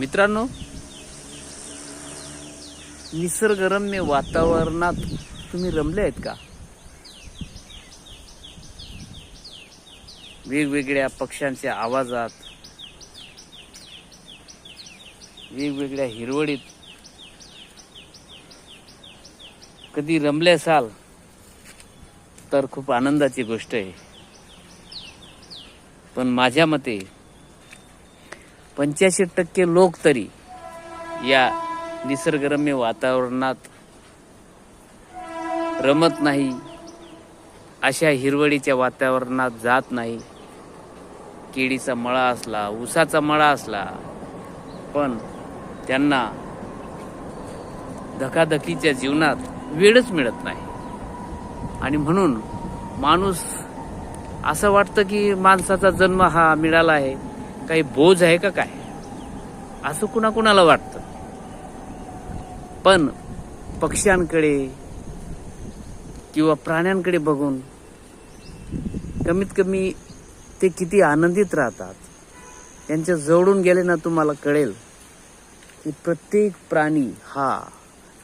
मित्रांनो निसर्गरम्य वातावरणात तुम्ही रमले आहेत का? वेगवेगळ्या पक्ष्यांच्या आवाजात वेगवेगळ्या हिरवळीत कधी रमले असाल तर खूप आनंदाची गोष्ट आहे. पण माझ्या मते पंच्याऐंशी टक्के लोक तरी या निसर्गरम्य वातावरणात रमत नाही अशा हिरवळीच्या वातावरणात जात नाही. केळीचा मळा असला ऊसाचा मळा असला पण त्यांना धकाधकीच्या जीवनात वेळच मिळत नाही. आणि म्हणून माणूस असं वाटतं की माणसाचा जन्म हा मिळाला आहे. काही बोज आहे का काय? असं कुणाकुणाला वाटतं? पण पक्ष्यांकडे किंवा प्राण्यांकडे बघून कमीत कमी ते किती आनंदित राहतात त्यांच्या जवळून गेले ना तुम्हाला कळेल की प्रत्येक प्राणी हा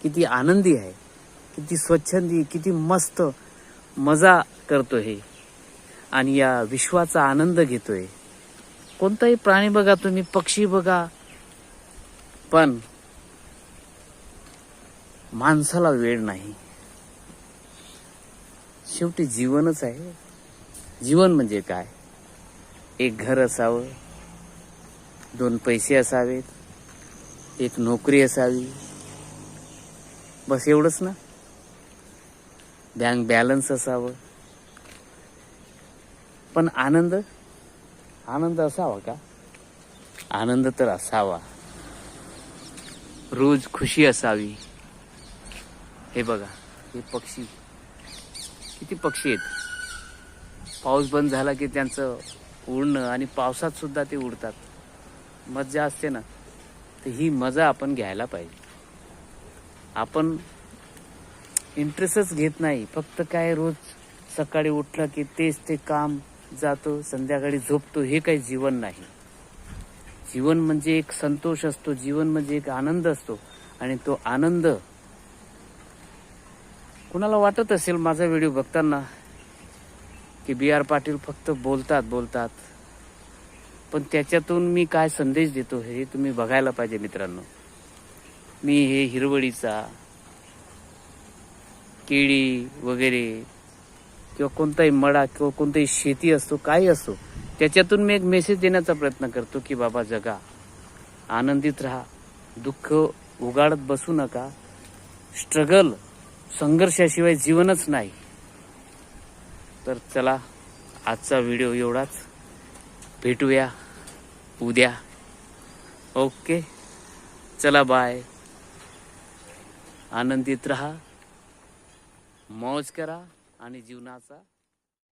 किती आनंदी आहे किती स्वच्छंदी किती मस्त मजा करतो हे. आणि या विश्वाचा आनंद घेतोय. कोणताही प्राणी बघा तुम्ही पक्षी बघा. पण माणसाला वेळ नाही. शेवटी जीवनच आहे. जीवन म्हणजे काय? एक घर असावं दोन पैसे असावेत एक नोकरी असावी. बस एवढंच ना? बँक बॅलन्स असावं. पण आनंद? आनंद असावा का? आनंद तर असावा. रोज खुशी असावी. हे बघा हे पक्षी. किती पक्षी आहेत? पाऊस बंद झाला की त्यांचं उडणं आणि पावसात सुद्धा ते उडतात. मजा असते ना? तर ही मजा आपण घ्यायला पाहिजे. आपण इंटरेस्टच घेत नाही. फक्त काय रोज सकाळी उठलं की तेच ते काम जातो संध्याकाळी झोपतो हे काही जीवन नाही. जीवन म्हणजे एक संतोष असतो जीवन म्हणजे एक आनंद असतो. आणि तो आनंद कुणाला वाटत असेल माझा व्हिडिओ बघताना की बी आर पाटील फक्त बोलतात बोलतात. पण त्याच्यातून मी काय संदेश देतो हे तुम्ही बघायला पाहिजे मित्रांनो. मी हे हिरवळीचा केळी वगैरे किंवा कोणताही मळा किंवा कोणताही शेती असतो काही असतो त्याच्यातून मी एक मेसेज देण्याचा प्रयत्न करतो की बाबा जगा. आनंदित राहा. दुःख उगाडत बसू नका. स्ट्रगल संघर्षाशिवाय जीवनच नाही. तर चला आजचा व्हिडिओ एवढाच. भेटूया उद्या. ओके चला बाय आनंदित राहा. मौज करा. आणि जीवनाचा